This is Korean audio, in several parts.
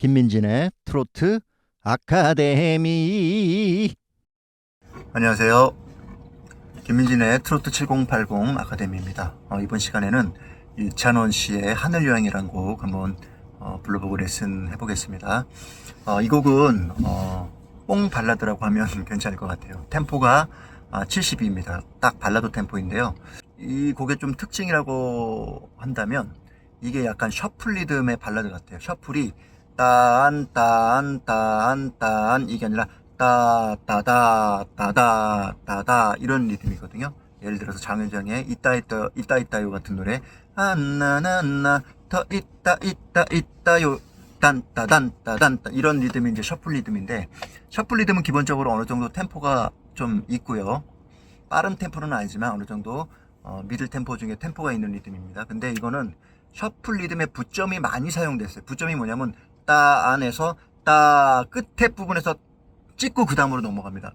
김민진의 트로트 아카데미 안녕하세요. 김민진의 트로트 7080 아카데미입니다. 어, 이번 시간에는 이찬원 씨의 하늘 여행이라는 곡 한번 어, 불러보고 레슨 해보겠습니다. 어, 이 곡은 어, 뽕 발라드라고 하면 괜찮을 것 같아요. 템포가 아, 70입니다. 딱 발라드 템포인데요. 이 곡의 좀 특징이라고 한다면 이게 약간 셔플 리듬의 발라드 같아요. 셔플이 딴, 딴, 딴, 딴 이게 아니라 따, 따다, 따다, 따다 이런 리듬이거든요. 예를 들어서 장윤정의 이따 이따 이따 이따요 같은 노래 안나나나 더 있다 있다 있다요 딴따단따단 이런 리듬이 이제 셔플 리듬인데 셔플 리듬은 기본적으로 어느 정도 템포가 좀 있고요. 빠른 템포는 아니지만 어느 정도 어, 미들 템포 중에 템포가 있는 리듬입니다. 근데 이거는 셔플 리듬의 부점이 많이 사용됐어요. 부점이 뭐냐면 따 안에서 따 끝에 부분에서 찍고 그 다음으로 넘어갑니다.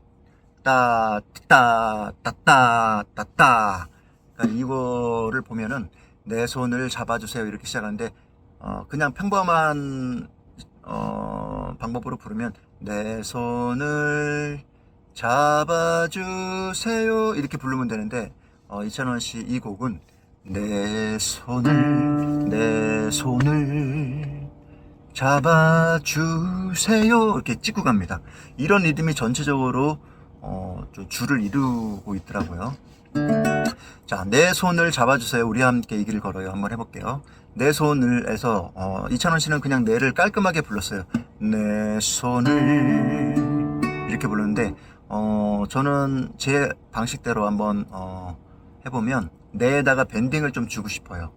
따, 따, 따, 따, 따, 따. 그러니까 이거를 보면은 내 손을 잡아주세요 이렇게 시작하는데 어, 그냥 평범한 어, 방법으로 부르면 내 손을 잡아주세요 이렇게 부르면 되는데 어, 이찬원 씨 이 곡은 내 손을 내 손을 잡아주세요 이렇게 찍고 갑니다. 이런 리듬이 전체적으로 어, 좀 줄을 이루고 있더라고요. 자, 내 손을 잡아주세요. 우리 함께 이 길을 걸어요. 한번 해볼게요. 내 손을 해서 어, 이찬원 씨는 그냥 내를 깔끔하게 불렀어요. 내 손을 이렇게 부르는데 어, 저는 제 방식대로 한번 어, 해보면 내에다가 밴딩을 좀 주고 싶어요.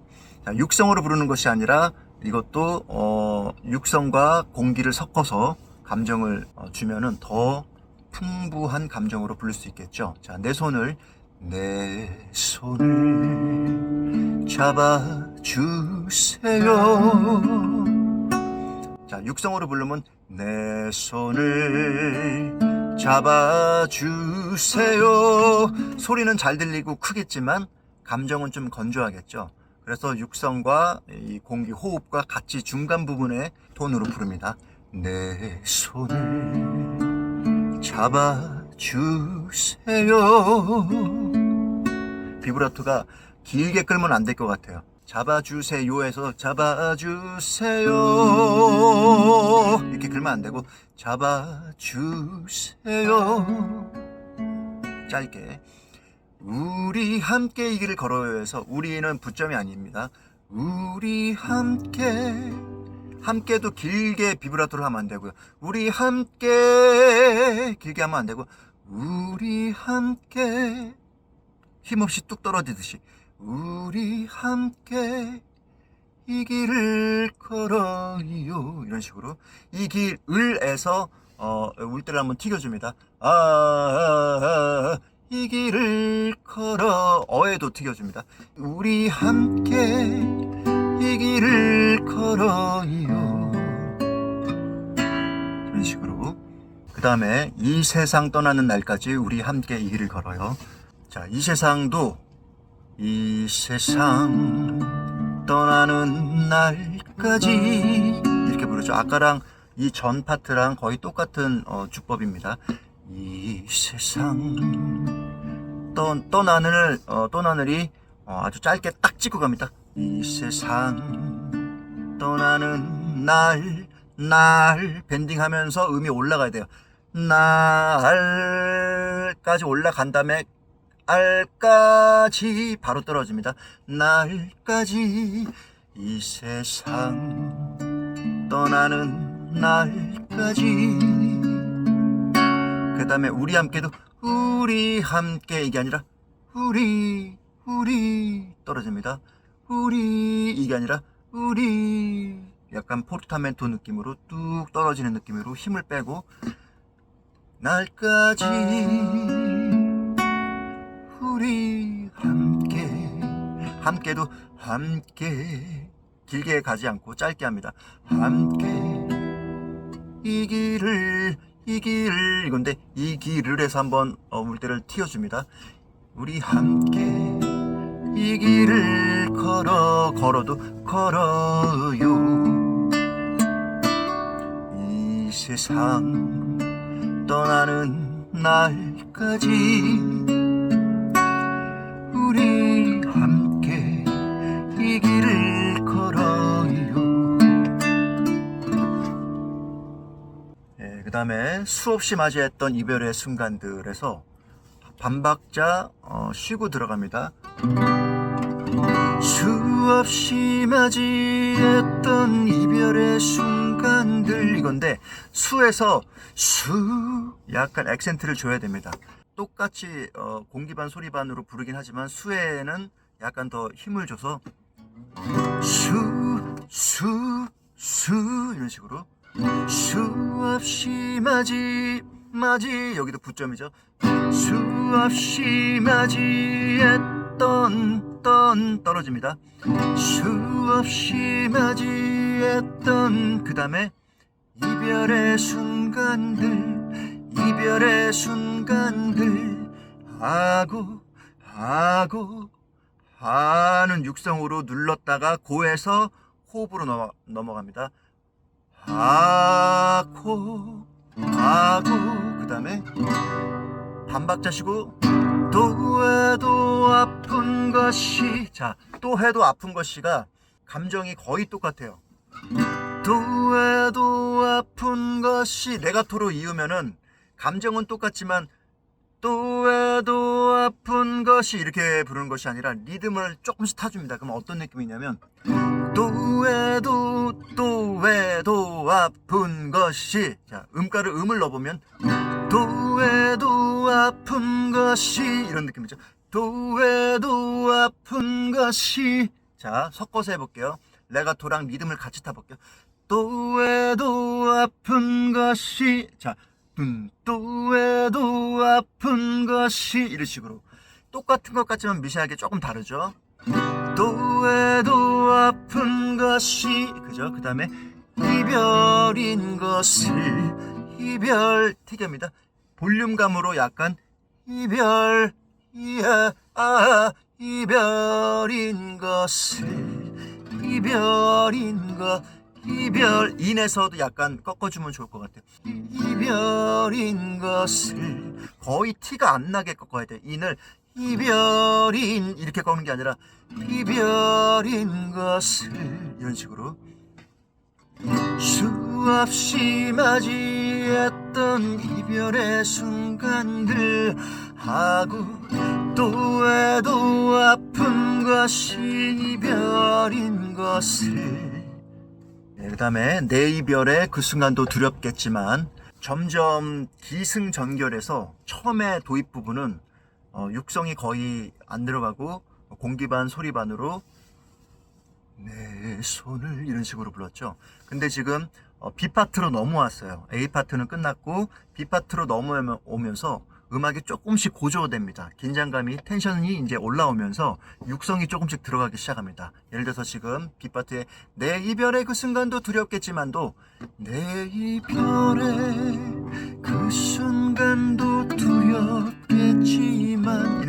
자, 육성으로 부르는 것이 아니라 이것도 어, 육성과 공기를 섞어서 감정을 어, 주면은 더 풍부한 감정으로 부를 수 있겠죠. 자, 내 손을 내 손을 잡아주세요. 자, 육성으로 부르면 내 손을 잡아주세요. 소리는 잘 들리고 크겠지만 감정은 좀 건조하겠죠. 그래서 육성과 이 공기 호흡과 같이 중간 부분의 톤으로 부릅니다. 내 손을 잡아주세요. 비브라토가 길게 끌면 안 될 것 같아요. 잡아주세요에서 잡아주세요 이렇게 끌면 안 되고 잡아주세요 짧게 우리 함께 이 길을 걸어요에서 우리는 부점이 아닙니다. 우리 함께 함께도 길게 비브라토를 하면 안 되고요. 우리 함께 길게 하면 안 되고 우리 함께 힘없이 뚝 떨어지듯이 우리 함께 이 길을 걸어요 이런 식으로 이 길을에서 어, 울대를 한번 튀겨줍니다. 아, 아, 아, 이 길을 걸어 어에도 튀겨줍니다. 우리 함께 이 길을 걸어요. 이런 식으로 그 다음에 이 세상 떠나는 날까지 우리 함께 이 길을 걸어요. 자, 이 세상도 이 세상 떠나는 날까지 이렇게 부르죠. 아까랑 이 전 파트랑 거의 똑같은 어, 주법입니다. 이 세상 떠, 떠나늘 어, 떠나늘이 어, 아주 짧게 딱 찍고 갑니다. 이 세상 떠나는 날, 날 밴딩 하면서 음이 올라가야 돼요. 날까지 올라간 다음에 알까지 바로 떨어집니다. 날까지 이 세상 떠나는 날까지 그 다음에 우리 함께도 우리 함께 이게 아니라 우리 우리 떨어집니다. 우리 이게 아니라 우리 약간 포르타멘토 느낌으로 뚝 떨어지는 느낌으로 힘을 빼고 날까지 우리 함께 함께도 함께 길게 가지 않고 짧게 합니다. 함께 이 길을 이 길을 이건데 이 길을 해서 한번 어, 물대를 튀어줍니다. 우리 함께 이 길을 걸어 걸어도 걸어요. 이 세상 떠나는 날까지 그 다음에 수없이 맞이했던 이별의 순간들에서 반박자 어, 쉬고 들어갑니다. 수없이 맞이했던 이별의 순간들 이건데 수에서 수 약간 액센트를 줘야 됩니다. 똑같이 어, 공기반 소리반으로 부르긴 하지만 수에는 약간 더 힘을 줘서 수, 수, 수 이런 식으로 수없이 맞이 맞이 여기도 부점이죠. 수없이 맞이했던 던 떨어집니다. 수없이 맞이했던 그 다음에 이별의 순간들 이별의 순간들 하고 하고 하는 육성으로 눌렀다가 고에서 호흡으로 넘어, 넘어갑니다. 하고 하고 그 다음에 반박자 쉬고 또 해도 아픈 것이 자 또 해도 아픈 것이가 감정이 거의 똑같아요. 또 해도 아픈 것이 레가토로 이으면은 감정은 똑같지만 또 해도 아픈 것이 이렇게 부르는 것이 아니라 리듬을 조금씩 타줍니다. 그럼 어떤 느낌이냐면 또 해도 또 해도 아픈 것이 자 음가를 음을 넣어보면 또 해도 아픈 것이 이런 느낌이죠. 또 해도 아픈 것이. 자 섞어서 해볼게요. 레가토랑 리듬을 같이 타볼게요. 또 해도 아픈 것이 자또 해도 아픈 것이 이런 식으로. 똑같은 것 같지만 미세하게 조금 다르죠? 또 해도 아픈 것이 그죠? 그 다음에 이별인 것을 이별 튀깁니다. 볼륨감으로 약간 이별 이야 아 이별인 것을 이별인 것 이별 인에서도 약간 꺾어주면 좋을 것 같아요. 이별인 것을 거의 티가 안 나게 꺾어야 돼. 인을 이별인 이렇게 꺾는 게 아니라 이별인 것을 이런 식으로 수없이 맞이했던 이별의 순간들 하고 또 해도 아픈 것이 이별인 것을. 네, 그 다음에 내 이별의 그 순간도 두렵겠지만 점점 기승전결해서 처음에 도입 부분은 어, 육성이 거의 안 들어가고 공기 반 소리 반으로 내 손을 이런 식으로 불렀죠. 근데 지금 어, B 파트로 넘어왔어요. A 파트는 끝났고 B 파트로 넘어오면서 음악이 조금씩 고조됩니다. 긴장감이 텐션이 이제 올라오면서 육성이 조금씩 들어가기 시작합니다. 예를 들어서 지금 B 파트에 내 이별의 그 순간도 두렵겠지만도 내 이별의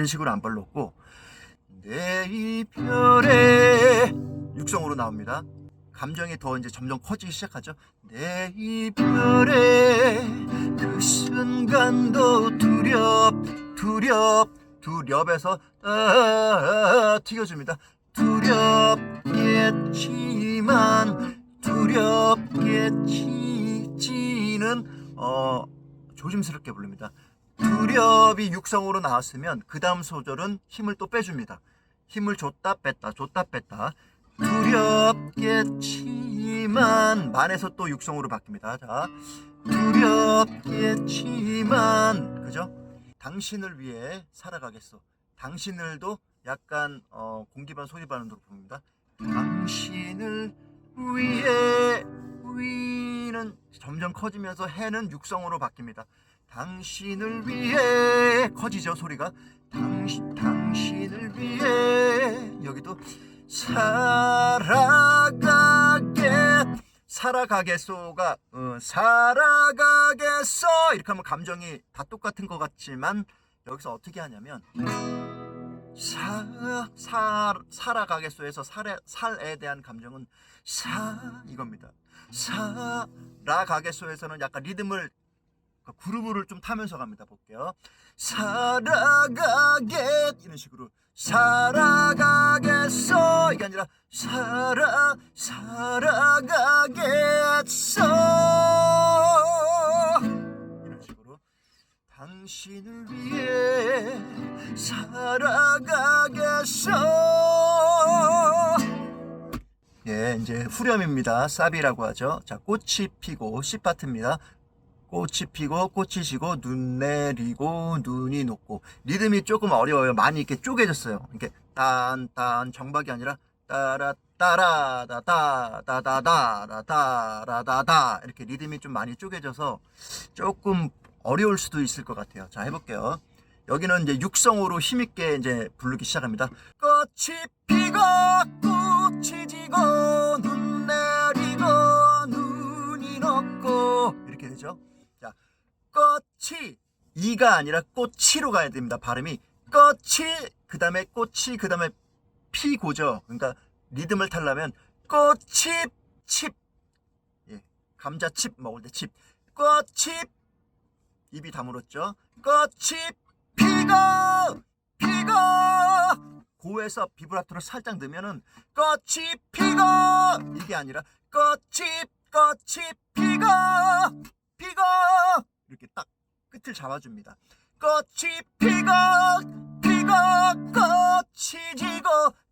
식으로 안 불렀고 내 이별의 육성으로 나옵니다. 감정이 더 이제 점점 커지기 시작하죠. 내 이별의 그 순간도 두렵, 두렵, 두렵에서 아, 튀겨줍니다. 두렵겠지만 두렵겠지지는 어 조심스럽게 부릅니다. 두렵이 육성으로 나왔으면 그 다음 소절은 힘을 또 빼줍니다. 힘을 줬다 뺐다 줬다 뺐다 두렵겠지만 만에서 또 육성으로 바뀝니다. 자 두렵겠지만 그죠? 당신을 위해 살아가겠어. 당신을도 약간 어, 공기반 소리반으로 부릅니다. 당신을 위해 위는 점점 커지면서 해는 육성으로 바뀝니다. 당신을 위해 커지죠 소리가? 당신 당신을 위해. 여기도 살아가게 살아가겠소가 어, 살아가겠어 이렇게 하면 감정이 다 똑같은 것 같지만 여기서 어떻게 하냐면 사, 사, 살아가겠소에서 살에, 살에 대한 감정은 사 이겁니다. 살아가겠소에서는 약간 리듬을 그 그루브를 좀 타면서 갑니다. 볼게요. 살아가겠 이런 식으로 살아가겠소 이게 아니라 살아 살아가겠소 이런 식으로 당신을 위해 살아가겠소 예, 이제 후렴입니다. 사비라고 하죠. 자, 꽃이 피고 C 파트입니다. 꽃이 피고 꽃이 지고 눈 내리고 눈이 녹고 리듬이 조금 어려워요. 많이 이렇게 쪼개졌어요. 이렇게 딴딴 정박이 아니라 따라 따라 다다다다다다다다다 이렇게 리듬이 좀 많이 쪼개져서 조금 어려울 수도 있을 것 같아요. 자 해볼게요. 여기는 이제 육성으로 힘있게 이제 부르기 시작합니다. 꽃이 피고 꽃이 지고 눈 내리고 눈이 녹고 이렇게 되죠. 자, 꽃이 이가 아니라 꽃이로 가야 됩니다. 발음이 꽃이 그 다음에 꽃이 그 다음에 피고죠. 그러니까 리듬을 타려면 꽃이 칩 예, 감자칩 먹을 때 칩. 꽃이 입이 다물었죠. 꽃이 피고 피고 고에서 비브라토를 살짝 넣으면은 꽃이 피고 이게 아니라 꽃이 꽃이 피고 피고 이렇게 딱 끝을 잡아줍니다. 꽃이 피고 피고 꽃이 지고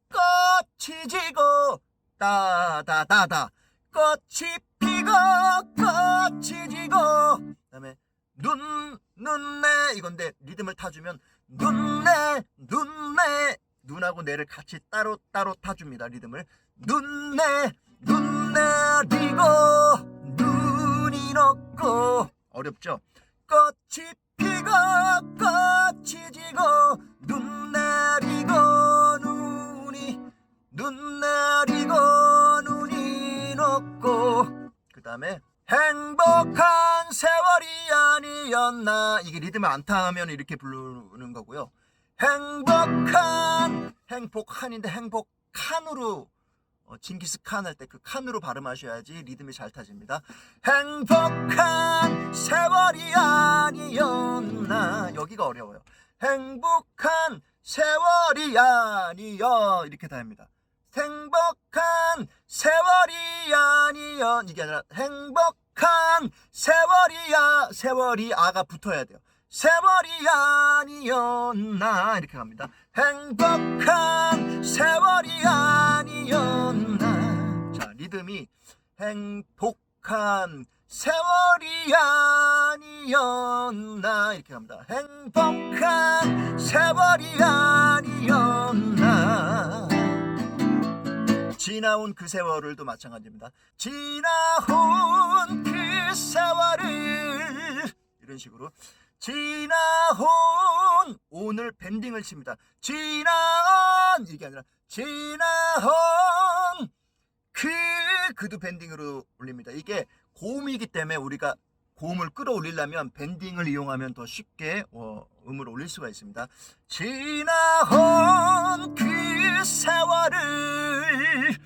꽃이 지고 따다다다 꽃이 피고 꽃이 지고. 그다음에 눈 눈내 이건데 리듬을 타주면 눈내 눈내 눈하고 내를 같이 따로 따로 타줍니다 리듬을. 눈내 눈 내리고 눈이 녹고 어렵죠? 꽃이 피고 꽃이 지고 눈 내리고 눈이 눈 내리고 눈이 녹고. 그 다음에 행복한 세월이 아니었나. 이게 리듬을 안 타면 이렇게 부르는 거고요. 행복한 행복한인데 행복한으로 어, 징기스칸 할 때 그 칸으로 발음하셔야지 리듬이 잘 타집니다. 행복한 세월이 아니었나 여기가 어려워요. 행복한 세월이 아니여 이렇게 다 합니다. 행복한 세월이 아니여 이게 아니라 행복한 세월이야 세월이 아가 붙어야 돼요. 세월이 아니었나 이렇게 갑니다. 행복한 세월이 아니었나 자 리듬이 행복한 세월이 아니었나 이렇게 갑니다. 행복한 세월이 아니었나 지나온 그 세월을도 마찬가지입니다. 지나온 그 세월을 이런 식으로 지나온 오늘 밴딩을 칩니다. 지나온 이게 아니라 지나온 그 그도 밴딩으로 올립니다. 이게 고음이기 때문에 우리가 고음을 끌어올리려면 밴딩을 이용하면 더 쉽게 어, 음을 올릴 수가 있습니다. 지나온 그 세월을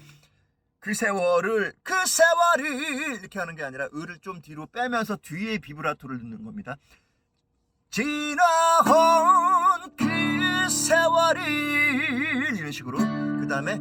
그 세월을 그 세월을 이렇게 하는 게 아니라 을을 좀 뒤로 빼면서 뒤에 비브라토를 넣는 겁니다. 지나온 그 세월을 이런 식으로 그 다음에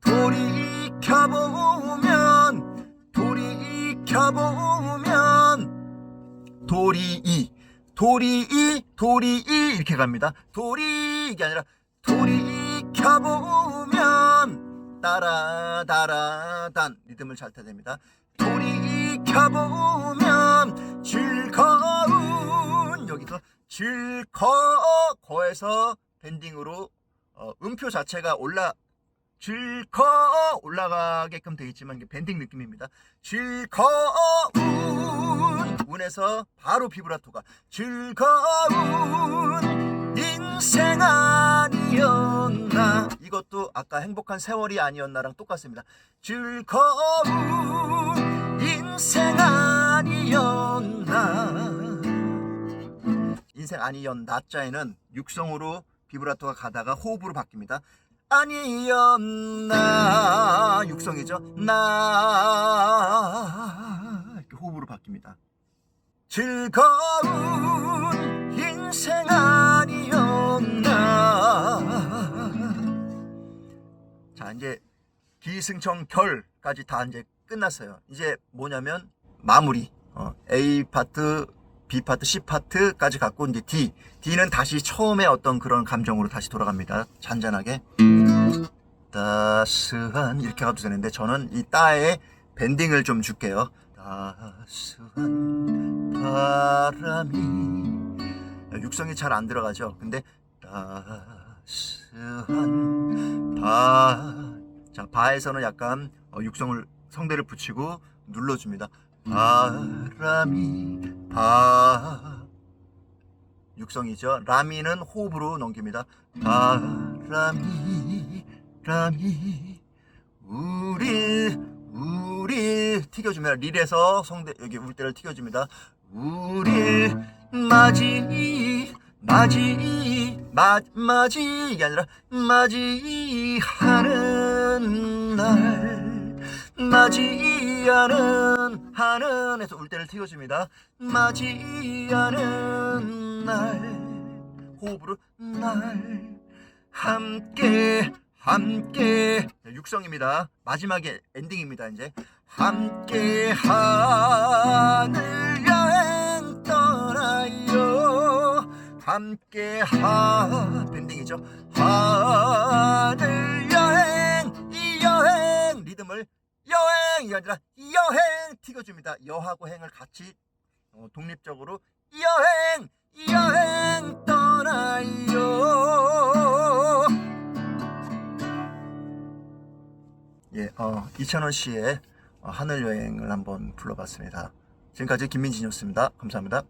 돌이켜보면 돌이켜보면 도리이 도리이 도리이 이렇게 갑니다. 도리 이게 아니라 돌이켜보면 따라 따라 단 리듬을 잘 타야 됩니다. 돌이켜보면 즐거운 여기서 즐거 거에서 밴딩으로 어, 음표 자체가 올라 즐거 올라가게끔 되어 있지만 이게 밴딩 느낌입니다. 즐거운 운에서 바로 비브라토가 즐거운 인생 아니었나 이것도 아까 행복한 세월이 아니었나랑 똑같습니다. 즐거운 인생 아니었나 인생 아니었나 자에는 육성으로 비브라토가 가다가 호흡으로 바뀝니다. 아니었나 육성이죠. 나 이렇게 호흡으로 바뀝니다. 즐거운 인생 아니었나 자 이제 기승청 결까지 다 이제 끝났어요. 이제 뭐냐면 마무리. 어, A 파트, B 파트, C 파트까지 갖고 이제 D. D는 다시 처음에 어떤 그런 감정으로 다시 돌아갑니다. 잔잔하게. 따스한 이렇게 가도 되는데 저는 이 따에 밴딩을 좀 줄게요. 따스한 바람이 육성이 잘 안 들어가죠. 근데 따스한 바. 자, 바에서는 약간 어, 육성을 성대를 붙이고 눌러줍니다. 바람이 바. 육성이죠. 라미는 호흡으로 넘깁니다. 바람이 라미 우리 우리 튀겨줍니다. 릴에서 성대 여기 울대를 튀겨줍니다. 우리 맞이 맞이 맞 맞이 이게 아니라 맞이하는 날 맞이하는 하는 해서 울대를 튀겨줍니다. 맞이하는 날 호흡으로 날 함께 함께 육성입니다. 마지막에 엔딩입니다. 이제 함께 하늘 여행 떠나요. 함께 하 밴딩이죠. 하늘 여행 이 여행 리듬을 여행이 아니라 여행 튀겨줍니다. 여하고 행을 같이 어, 독립적으로 여행 여행 떠나요. 예, 어, 이찬원 씨의 어, 하늘 여행을 한번 불러봤습니다. 지금까지 김민진이었습니다. 감사합니다.